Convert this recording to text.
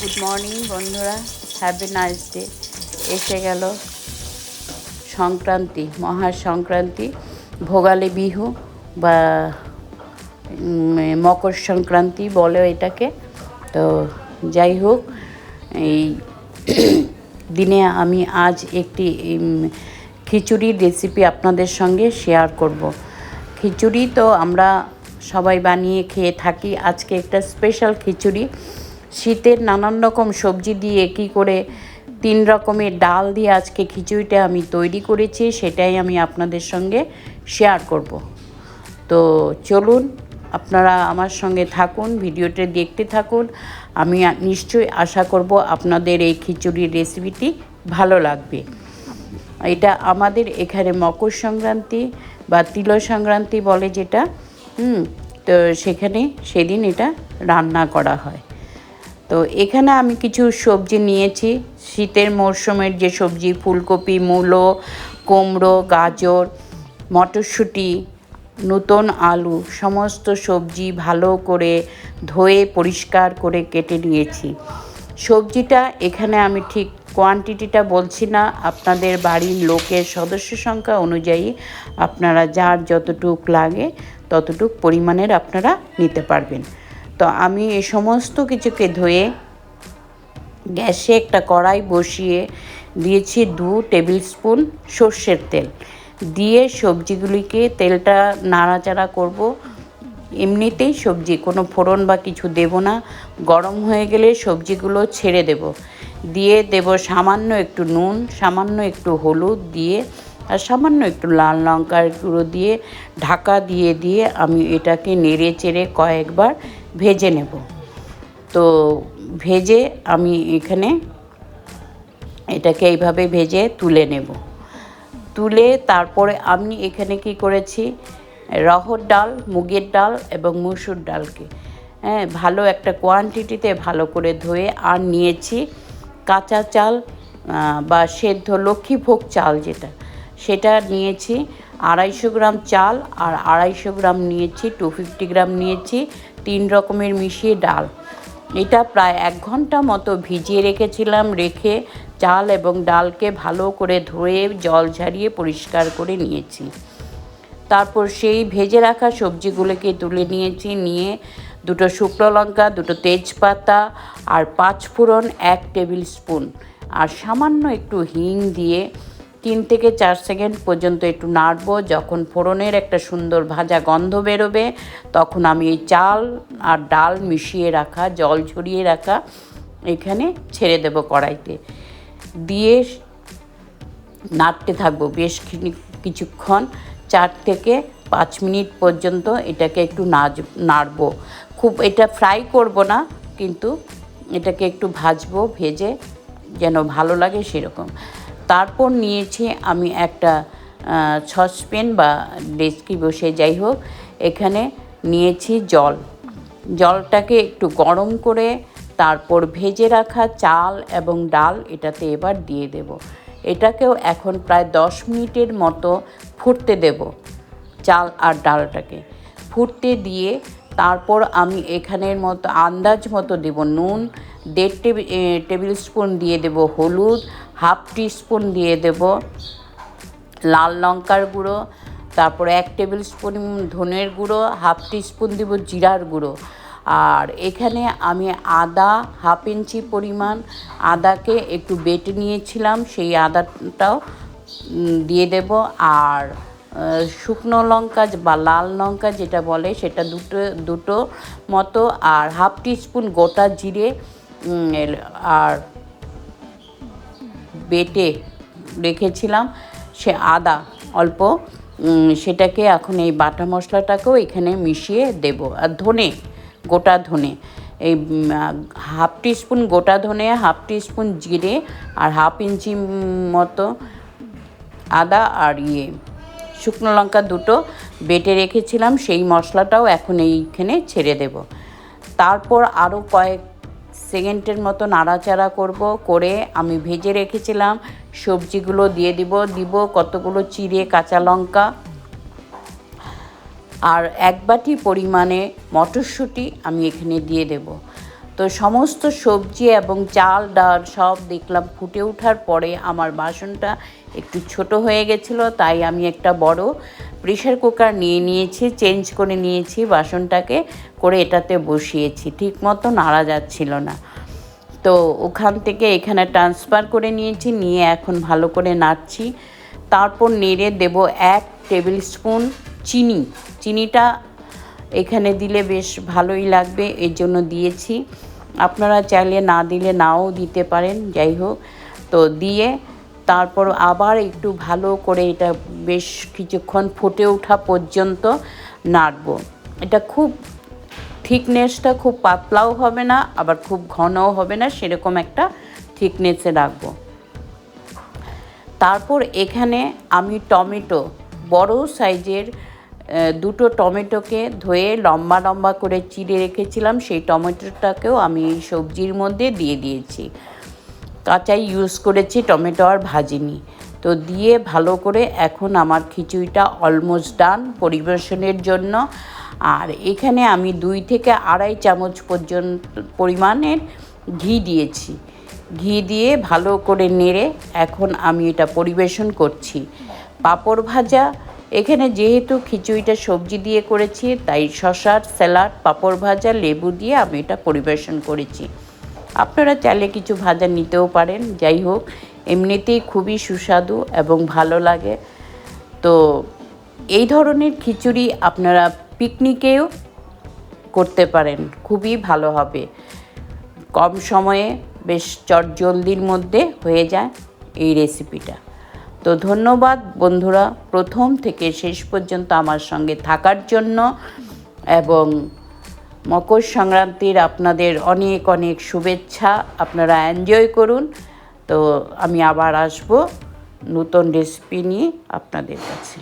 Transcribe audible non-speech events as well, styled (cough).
Good morning বন্ধুরা। Happy nice day এসে গেল সংক্রান্তি মহা সংক্রান্তি ভোগালী বিহু বা মকর সংক্রান্তি বলে এটাকে। তো যাই হোক, এই (coughs) দিনে আমি আজ একটি খিচুড়ির রেসিপি আপনাদের সঙ্গে শেয়ার করব। খিচুড়ি তো আমরা সবাই বানিয়ে খেয়ে থাকি। আজকে একটা স্পেশাল খিচুড়ি। শীতের নানান রকম সবজি দিয়ে কি করে তিন রকমের ডাল দিয়ে আজকে খিচুড়িটা আমি তৈরি করেছি, সেটাই আমি আপনাদের সঙ্গে শেয়ার করব। তো চলুন, আপনারা আমার সঙ্গে থাকুন, ভিডিওটা দেখতে থাকুন। আমি নিশ্চয়ই আশা করব আপনাদের এই খিচুড়ির রেসিপিটি ভালো লাগবে। এটা আমাদের এখানে মকর সংক্রান্তি বা তিল সংক্রান্তি বলে যেটা, হুম, তো সেখানে সেদিন এটা রান্না করা হয়। তো এখানে আমি কিছু সবজি নিয়েছি। শীতের মরশুমের যে সবজি, ফুলকপি, মূলো, কুমড়ো, গাজর, মটরশুঁটি, নতুন আলু, সমস্ত সবজি ভালো করে ধুয়ে, পরিষ্কার করে কেটে নিয়েছি। সবজিটা এখানে আমি ঠিক কোয়ান্টিটিটা বলছি না, আপনাদের বাড়ির লোকের সদস্য সংখ্যা অনুযায়ী আপনারা যার যতটুক লাগে ততটুক পরিমাণের আপনারা নিতে পারবেন। তো আমি এই সমস্ত কিছুকে ধুয়ে গ্যাসে একটা কড়াই বসিয়ে দিয়েছি দু টেবিল স্পুন সর্ষের তেল। দিয়ে সবজিগুলিকে তেলটা নাড়াচাড়া করব। এমনিতেই সবজি, কোনো ফোড়ন বা কিছু দেব না। গরম হয়ে গেলে সবজিগুলো ছেড়ে দেব। দিয়ে দেব সামান্য একটু নুন, সামান্য একটু হলুদ দিয়ে আর সামান্য একটু লাল লঙ্কার গুঁড়ো দিয়ে ঢাকা দিয়ে দিয়ে আমি এটাকে নেড়ে চেড়ে কয়েকবার ভেজে নেব। তো ভেজে আমি এখানে এটাকে এইভাবে ভেজে তুলে নেব। তুলে তারপরে আমি এখানে কি করেছি, রহর ডাল, মুগের ডাল এবং মুসুর ডালকে হ্যাঁ ভালো একটা কোয়ান্টিটিতে ভালো করে ধুয়ে আর নিয়েছি কাঁচা চাল বা সেদ্ধ লক্ষ্মীভোগ চাল যেটা, সেটা নিয়েছি আড়াইশো গ্রাম চাল আর আড়াইশো গ্রাম নিয়েছি টু ফিফটি গ্রাম নিয়েছি তিন রকমের মিশিয়ে ডাল। এটা প্রায় এক ঘণ্টা মতো ভিজিয়ে রেখেছিলাম, রেখে চাল এবং ডালকে ভালো করে ধুয়ে জল ঝারিয়ে পরিষ্কার করে নিয়েছি। তারপর সেই ভেজে রাখা সবজিগুলোকে তুলে নিয়েছি, নিয়ে দুটো শুকনো লঙ্কা, দুটো তেজপাতা আর পাঁচ ফোড়ন এক টেবিল স্পুন। আর সামান্য একটু হিং দিয়ে তিন থেকে চার সেকেন্ড পর্যন্ত একটু নাড়বো। যখন ফোড়নের একটা সুন্দর ভাজা গন্ধ বেরোবে, তখন আমি এই চাল আর ডাল মিশিয়ে রাখা, জল ঝরিয়ে রাখা এখানে ছেড়ে দেবো কড়াইতে। দিয়ে নাড়তে থাকব বেশ কিছুক্ষণ, চার থেকে পাঁচ মিনিট পর্যন্ত এটাকে একটু নাচ নাড়বো। খুব এটা ফ্রাই করব না, কিন্তু এটাকে একটু ভাজবো, ভেজে যেন ভালো লাগে সেরকম। তারপর নিয়েছি আমি একটা সসপ্যান বা ডেস্কি বসে যাই হোক, এখানে নিয়েছি জল। জলটাকে একটু গরম করে তারপর ভেজে রাখা চাল এবং ডাল এটাতে এবার দিয়ে দেব। এটাকেও এখন প্রায় দশ মিনিটের মতো ফুটতে দেব, চাল আর ডালটাকে। ফুটতে দিয়ে তারপর আমি এখানের মতো আন্দাজ মতো দেব। নুন, দেড় টেবিল টেবিল স্পুন দিয়ে দেব হলুদ হাফ টি স্পুন দিয়ে দেব, লাল লঙ্কার গুঁড়ো, তারপর এক টেবিল স্পুন ধনের গুঁড়ো, হাফ টি স্পুন দেবো জিরার গুঁড়ো। আর এখানে আমি আদা হাফ ইঞ্চি পরিমাণ, আদাকে একটু বেটে নিয়েছিলাম, সেই আদাটাও দিয়ে দেব। আর শুকনো লঙ্কা বা লাল লঙ্কা যেটা বলে, সেটা দুটো দুটো মতো, আর হাফ টি স্পুন গোটা জিরে আর বেটে রেখেছিলাম, সে আদা অল্প সেটাকে এখন এই বাটা মশলাটাকেও এখানে মিশিয়ে দেব। আর ধনে, গোটা ধনে, এই হাফ টিস্পুন গোটা ধনে, হাফ টিস্পুন জিরে আর হাফ ইঞ্চি মতো আদা আর ইয়ে শুকনো লঙ্কা দুটো বেটে রেখেছিলাম, সেই মশলাটাও এখন এইখানে ছেড়ে দেব। তারপর আরও কয়েক সেকেন্ডের মতো নাড়াচাড়া করব, করে আমি ভেজে রেখেছিলাম। সবজিগুলো দিয়ে দিব দিব কতগুলো চিড়ে কাঁচা লঙ্কা। আর এক বাটি পরিমাণে মটরশুঁটি আমি এখানে দিয়ে দেব। তো সমস্ত সবজি এবং চাল, ডাল সব দেখলাম ফুটে ওঠার পরে আমার বাসনটা একটু ছোট হয়ে গেছিল, তাই আমি একটা বড় প্রেশার কুকার নিয়ে নিয়েছি, চেঞ্জ করে নিয়েছি বাসনটাকে, করে এটাতে বসিয়েছি। ঠিক মতো নাড়া যাচ্ছিল না। তো ওখান থেকে এখানে ট্রান্সফার করে নিয়েছি, নিয়ে এখন ভালো করে নাড়ছি। তারপর নেড়ে দেব এক টেবিল স্পুন চিনি। চিনিটা এখানে দিলে বেশ ভালোই লাগবে, এর জন্য দিয়েছি। আপনারা চাইলে না দিলে নাও দিতে পারেন, যাই হোক। তো দিয়ে তারপর আবার একটু ভালো করে এটা বেশ কিছুক্ষণ ফুটে ওঠা পর্যন্ত নাড়বো। এটা খুব থিকনেসটা খুব পাতলাও হবে না, আবার খুব ঘনও হবে না, সেরকম একটা থিকনেসে রাখব। তারপর এখানে আমি টমেটো বড় সাইজের দুটো টমেটোকে ধুয়ে লম্বা লম্বা করে চিড়ে রেখেছিলাম, সেই টমেটোটাকেও আমি এই সবজির মধ্যে দিয়ে দিয়েছি। কাঁচাই ইউজ করেছি, টমেটো আর ভাজিনি। তো দিয়ে ভালো করে এখন আমার খিচুড়িটা অলমোস্ট ডান পরিবেশনের জন্য। আর এখানে আমি দুই থেকে আড়াই চামচ পর্যন্ত পরিমাণের ঘি দিয়েছি। ঘি দিয়ে ভালো করে নেড়ে এখন আমি এটা পরিবেশন করছি। পাঁপড় ভাজা এখানে যেহেতু খিচুড়িটা সবজি দিয়ে করেছি, তাই শশার স্যালাড, পাঁপড় ভাজা, লেবু দিয়ে আমি এটা পরিবেশন করেছি। আপনারা চাইলে কিছু ভাজা নিতেও পারেন, যাই হোক, এমনিতেই খুবই সুস্বাদু এবং ভালো লাগে। তো এই ধরনের খিচুড়ি আপনারা পিকনিকেও করতে পারেন, খুবই ভালো হবে। কম সময়ে বেশ চটজলদির মধ্যে হয়ে যায় এই রেসিপিটা। তো ধন্যবাদ বন্ধুরা, প্রথম থেকে শেষ পর্যন্ত আমার সঙ্গে থাকার জন্য এবং মকর সংক্রান্তির আপনাদের অনেক অনেক শুভেচ্ছা, আপনারা এনজয় করুন। তো আমি আবার আসব নতুন রেসিপি নিয়ে আপনাদের কাছে।